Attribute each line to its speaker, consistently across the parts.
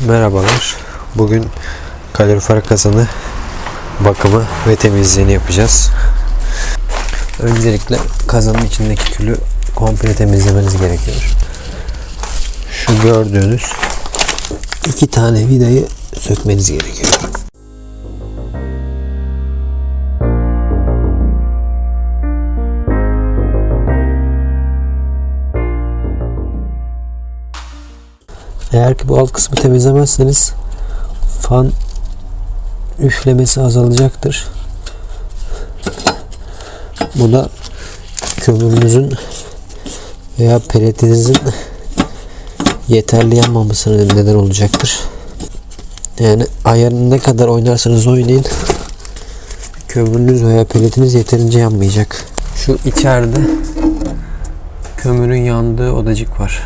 Speaker 1: Merhabalar. Bugün kalorifer kazanı bakımı ve temizliğini yapacağız. Öncelikle kazanın içindeki külü komple temizlemeniz gerekiyor. Şu gördüğünüz iki tane vidayı sökmeniz gerekiyor. Eğer ki bu alt kısmı temizlemezseniz fan üflemesi azalacaktır. Bu da kömürünüzün veya peletinizin yeterli yanmamasına neden olacaktır. Yani ayarını ne kadar oynarsanız oynayın kömürünüz veya peletiniz yeterince yanmayacak. Şu içeride kömürün yandığı odacık var.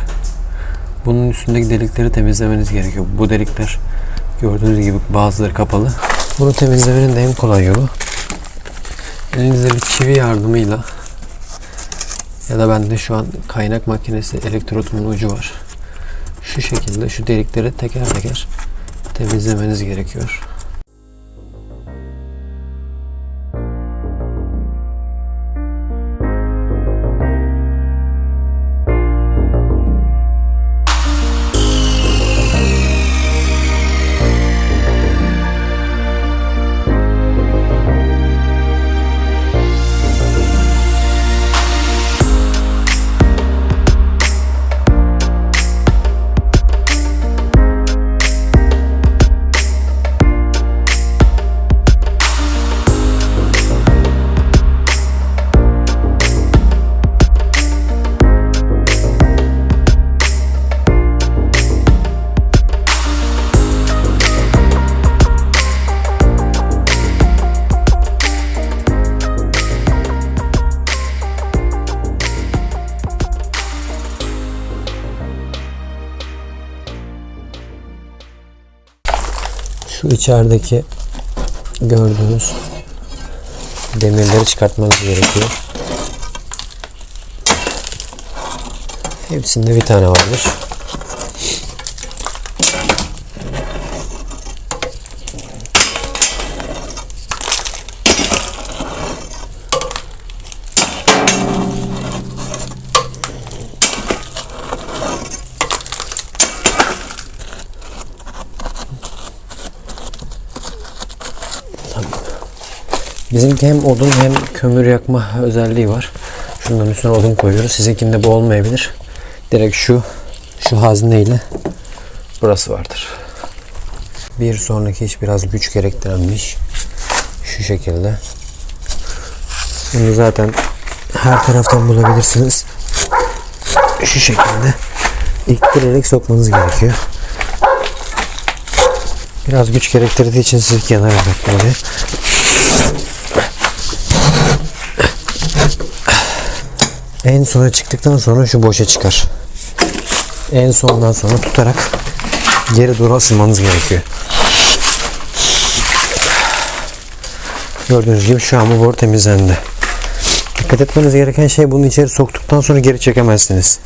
Speaker 1: Bunun üstündeki delikleri temizlemeniz gerekiyor. Bu delikler gördüğünüz gibi bazıları kapalı. Bunu temizlemenin de en kolay yolu elinizde bir çivi yardımıyla ya da bende şu an kaynak makinesi elektrotumun ucu var. Şu şekilde şu delikleri teker teker temizlemeniz gerekiyor. İçerideki gördüğünüz demirleri çıkartmanız gerekiyor. Hepsinde bir tane vardır. Bizimki hem odun hem kömür yakma özelliği var. Şunların üstüne odun koyuyoruz. Sizinkinde bu olmayabilir. Direkt şu şu hazneyle burası vardır. Bir sonraki iş biraz güç gerektiren bir iş. Şu şekilde. Bunu zaten her taraftan bulabilirsiniz. Şu şekilde ittirerek sokmanız gerekiyor. Biraz güç gerektirdiği için sizi kenara bıraktım En sona çıktıktan sonra şu boşa çıkar. En sondan sonra tutarak geri doğru asılmanız gerekiyor. Gördüğünüz gibi şu an bu boru temizlendi. Dikkat etmeniz gereken şey bunu içeri soktuktan sonra geri çekemezsiniz.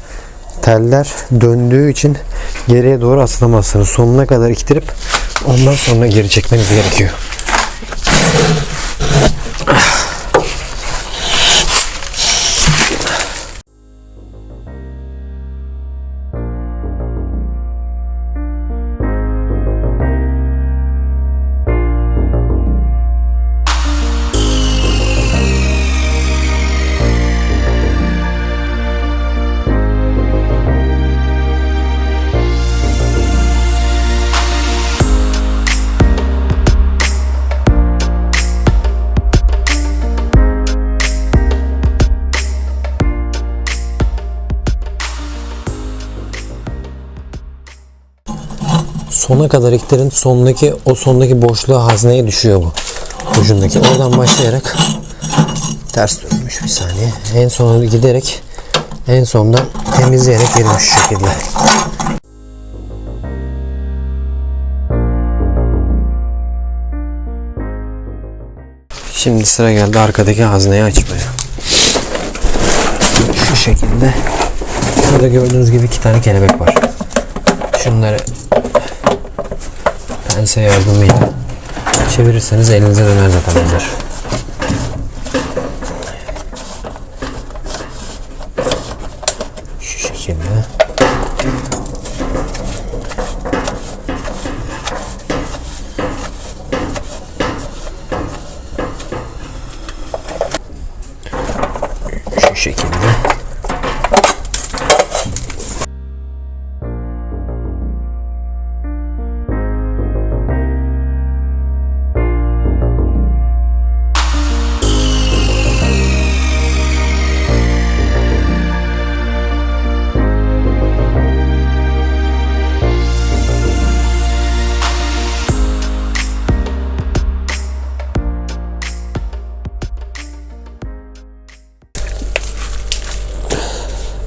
Speaker 1: Teller döndüğü için geriye doğru asılamazsınız. Sonuna kadar iktirip ondan sonra geri çekmeniz gerekiyor. Sona kadar iktirin. Sondaki o sondaki boşluğa hazneye düşüyor bu. Ucundaki. Oradan başlayarak ters dönmüş bir saniye. En sona giderek en sondan temizleyerek girmiş şu şekilde. Şimdi sıra geldi arkadaki hazneyi açmaya. Şu şekilde. Burada gördüğünüz gibi iki tane kelebek var. Şunları pense yardımıyla çevirirseniz elinize döner zaten bunlar. Şu şekilde. Şu şekilde.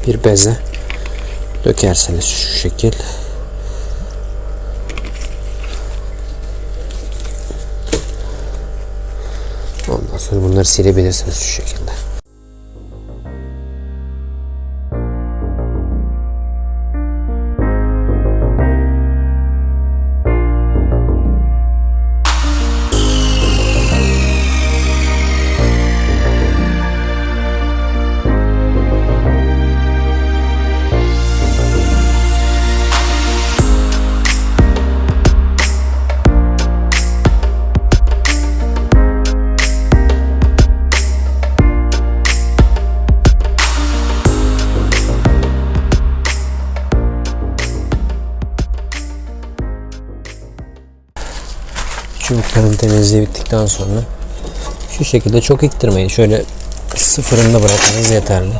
Speaker 1: Bir beze dökerseniz şu şekil ondan sonra bunları silebilirsiniz şu şekilde. Çubukların temizliği bittikten sonra şu şekilde çok iktirmeyin. Şöyle sıfırında bırakmanız yeterli.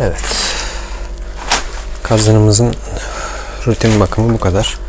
Speaker 1: Evet. Kazanımızın rutin bakımı bu kadar.